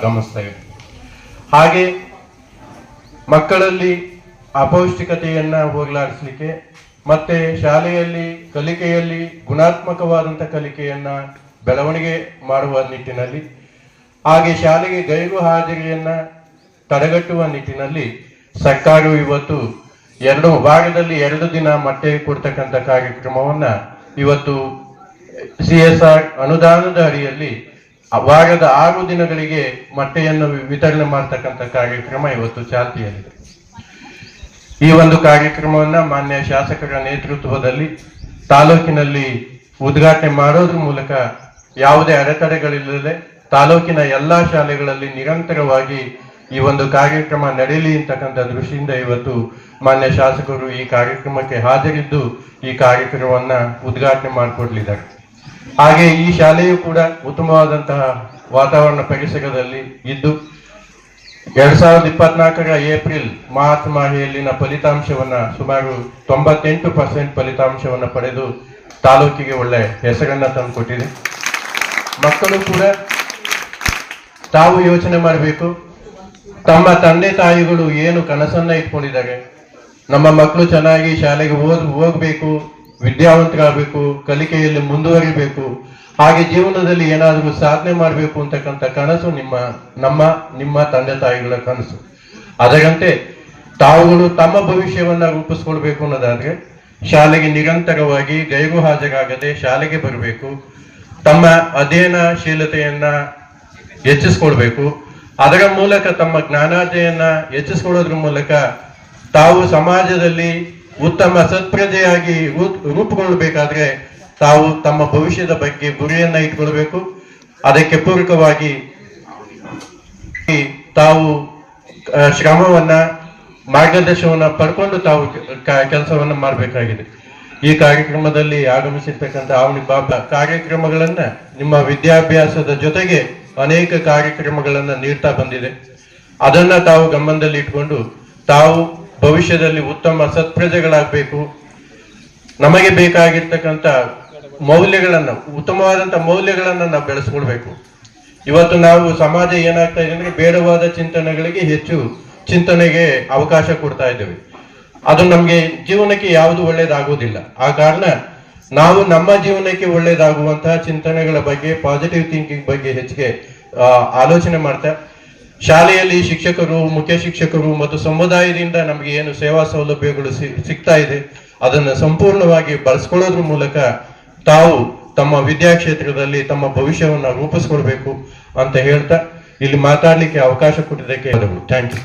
ಗಮನಿಸ್ತಾ ಇದ್ದೀವಿ ಹಾಗೆ ಮಕ್ಕಳಲ್ಲಿ ಅಪೌಷ್ಟಿಕತೆಯನ್ನ ಹೋಗಲಾಡಿಸ್ಲಿಕ್ಕೆ ಮತ್ತೆ ಶಾಲೆಯಲ್ಲಿ ಕಲಿಕೆಯಲ್ಲಿ ಗುಣಾತ್ಮಕವಾದಂಥ ಕಲಿಕೆಯನ್ನ ಬೆಳವಣಿಗೆ ಮಾಡುವ ನಿಟ್ಟಿನಲ್ಲಿ, ಹಾಗೆ ಶಾಲೆಗೆ ಗೈರು ಹಾಜರಿಯನ್ನ ತಡೆಗಟ್ಟುವ ನಿಟ್ಟಿನಲ್ಲಿ ಸರ್ಕಾರವು ಇವತ್ತು ಎರಡು ಭಾಗದಲ್ಲಿ ಎರಡು ದಿನ ಮೊಟ್ಟೆ ಕೊಡ್ತಕ್ಕಂಥ ಕಾರ್ಯಕ್ರಮವನ್ನ ಇವತ್ತು ಸಿ ಎಸ್ ಆರ್ ಅನುದಾನದ ಅಡಿಯಲ್ಲಿ ವಾರದ ಆರು ದಿನಗಳಿಗೆ ಮೊಟ್ಟೆಯನ್ನು ವಿತರಣೆ ಮಾಡತಕ್ಕಂಥ ಕಾರ್ಯಕ್ರಮ ಇವತ್ತು ಚಾಲ್ತಿಯಲ್ಲಿದೆ. ಈ ಒಂದು ಕಾರ್ಯಕ್ರಮವನ್ನ ಮಾನ್ಯ ಶಾಸಕರ ನೇತೃತ್ವದಲ್ಲಿ ತಾಲೂಕಿನಲ್ಲಿ ಉದ್ಘಾಟನೆ ಮಾಡೋದ್ರ ಮೂಲಕ ಯಾವುದೇ ಅಡೆತಡೆಗಳಿಲ್ಲದೆ ತಾಲೂಕಿನ ಎಲ್ಲಾ ಶಾಲೆಗಳಲ್ಲಿ ನಿರಂತರವಾಗಿ ಈ ಒಂದು ಕಾರ್ಯಕ್ರಮ ನಡೆಯಲಿ ಅಂತಕ್ಕಂಥ ದೃಷ್ಟಿಯಿಂದ ಇವತ್ತು ಮಾನ್ಯ ಶಾಸಕರು ಈ ಕಾರ್ಯಕ್ರಮಕ್ಕೆ ಹಾಜರಿದ್ದು ಈ ಕಾರ್ಯಕ್ರಮವನ್ನ ಉದ್ಘಾಟನೆ ಮಾಡಿಕೊಡ್ಲಿದ್ದಾರೆ. ಹಾಗೆ ಈ ಶಾಲೆಯು ಕೂಡ ಉತ್ತಮವಾದಂತಹ ವಾತಾವರಣ ಪರಿಸರದಲ್ಲಿ ಇದ್ದು, ಎರಡ್ ಸಾವಿರದ ಇಪ್ಪತ್ನಾಲ್ಕರ ಏಪ್ರಿಲ್ ಮಾರ್ಚ್ ಮಾಹೆಯಲ್ಲಿನ ಫಲಿತಾಂಶವನ್ನ ಸುಮಾರು ತೊಂಬತ್ತೆಂಟು ಪರ್ಸೆಂಟ್ ಫಲಿತಾಂಶವನ್ನು ಪಡೆದು ತಾಲೂಕಿಗೆ ಒಳ್ಳೆ ಹೆಸರನ್ನ ತಂದುಕೊಟ್ಟಿದೆ. ಮಕ್ಕಳು ಕೂಡ ತಾವು ಯೋಚನೆ ಮಾಡಬೇಕು, ತಮ್ಮ ತಂದೆ ತಾಯಿಗಳು ಏನು ಕನಸನ್ನ ಇಟ್ಕೊಂಡಿದ್ದಾರೆ, ನಮ್ಮ ಮಕ್ಕಳು ಚೆನ್ನಾಗಿ ಶಾಲೆಗೆ ಓದ್ ಹೋಗ್ಬೇಕು ವಿದ್ಯಾವಂತರಾಗಬೇಕು, ಕಲಿಕೆಯಲ್ಲಿ ಮುಂದುವರಿಬೇಕು, ಹಾಗೆ ಜೀವನದಲ್ಲಿ ಏನಾದರೂ ಸಾಧನೆ ಮಾಡಬೇಕು ಅಂತಕ್ಕಂಥ ಕನಸು ನಿಮ್ಮ, ನಮ್ಮ, ನಿಮ್ಮ ತಂದೆ ತಾಯಿಗಳ ಕನಸು. ಅದರಂತೆ ತಾವುಗಳು ತಮ್ಮ ಭವಿಷ್ಯವನ್ನ ರೂಪಿಸ್ಕೊಳ್ಬೇಕು ಅನ್ನೋದಾದ್ರೆ, ಶಾಲೆಗೆ ನಿರಂತರವಾಗಿ ಗೈರು ಹಾಜರಾಗದೆ ಶಾಲೆಗೆ ಬರಬೇಕು, ತಮ್ಮ ಅಧ್ಯಯನಶೀಲತೆಯನ್ನ ಹೆಚ್ಚಿಸ್ಕೊಳ್ಬೇಕು, ಅದರ ಮೂಲಕ ತಮ್ಮ ಜ್ಞಾನಾರ್ಜೆಯನ್ನ ಹೆಚ್ಚಿಸ್ಕೊಳ್ಳೋದ್ರ ಮೂಲಕ ತಾವು ಸಮಾಜದಲ್ಲಿ ಉತ್ತಮ ಸತ್ಪ್ರಜೆಯಾಗಿ ರೂಪ್- ರೂಪುಗೊಳ್ಳಬೇಕಾದ್ರೆ ತಾವು ತಮ್ಮ ಭವಿಷ್ಯದ ಬಗ್ಗೆ ಗುರಿಯನ್ನ ಇಟ್ಕೊಳ್ಬೇಕು. ಅದಕ್ಕೆ ಪೂರಕವಾಗಿ ತಾವು ಶ್ರಮವನ್ನ, ಮಾರ್ಗದರ್ಶನವನ್ನ ಪಡ್ಕೊಂಡು ತಾವು ಕೆಲಸವನ್ನ ಮಾಡಬೇಕಾಗಿದೆ. ಈ ಕಾರ್ಯಕ್ರಮದಲ್ಲಿ ಆಗಮಿಸಿರ್ತಕ್ಕಂಥ ಅವನಿ ಬಾಬಾ ಕಾರ್ಯಕ್ರಮಗಳನ್ನ ನಿಮ್ಮ ವಿದ್ಯಾಭ್ಯಾಸದ ಜೊತೆಗೆ ಅನೇಕ ಕಾರ್ಯಕ್ರಮಗಳನ್ನ ನೀಡ್ತಾ ಬಂದಿದೆ. ಅದನ್ನ ತಾವು ಗಮನದಲ್ಲಿ ಇಟ್ಕೊಂಡು ತಾವು ಭವಿಷ್ಯದಲ್ಲಿ ಉತ್ತಮ ಸತ್ಪ್ರಜೆಗಳಾಗಬೇಕು. ನಮಗೆ ಬೇಕಾಗಿರ್ತಕ್ಕಂಥ ಮೌಲ್ಯಗಳನ್ನು, ಉತ್ತಮವಾದಂಥ ಮೌಲ್ಯಗಳನ್ನು ನಾವು ಬೆಳೆಸ್ಕೊಳ್ಬೇಕು ಇವತ್ತು ನಾವು ಸಮಾಜ ಏನಾಗ್ತಾ ಇದೆ ಅಂದರೆ ಬೇಡವಾದ ಚಿಂತನೆಗಳಿಗೆ ಹೆಚ್ಚು ಚಿಂತನೆಗೆ ಅವಕಾಶ ಕೊಡ್ತಾ ಇದ್ದೇವೆ. ಅದು ನಮಗೆ ಜೀವನಕ್ಕೆ ಯಾವುದು ಒಳ್ಳೆಯದಾಗುವುದಿಲ್ಲ ಆ ಕಾರಣ ನಾವು ನಮ್ಮ ಜೀವನಕ್ಕೆ ಒಳ್ಳೇದಾಗುವಂತಹ ಚಿಂತನೆಗಳ ಬಗ್ಗೆ ಪಾಸಿಟಿವ್ ಥಿಂಕಿಂಗ್ ಬಗ್ಗೆ ಹೆಚ್ಚಿಗೆ ಆಲೋಚನೆ ಮಾಡ್ತಾ ಶಾಲೆಯಲ್ಲಿ ಶಿಕ್ಷಕರು, ಮುಖ್ಯ ಶಿಕ್ಷಕರು ಮತ್ತು ಸಮುದಾಯದಿಂದ ನಮಗೆ ಏನು ಸೇವಾ ಸೌಲಭ್ಯಗಳು ಸಿಗ್ತಾ ಇದೆ, ಅದನ್ನು ಸಂಪೂರ್ಣವಾಗಿ ಬಳಸ್ಕೊಳ್ಳೋದ್ರ ಮೂಲಕ ತಾವು ತಮ್ಮ ವಿದ್ಯಾಕ್ಷೇತ್ರದಲ್ಲಿ ತಮ್ಮ ಭವಿಷ್ಯವನ್ನು ರೂಪಿಸ್ಕೊಳ್ಬೇಕು ಅಂತ ಹೇಳ್ತಾ ಇಲ್ಲಿ ಮಾತಾಡಲಿಕ್ಕೆ ಅವಕಾಶ ಕೊಟ್ಟಿದ್ದಕ್ಕೆ ಥ್ಯಾಂಕ್ ಯು.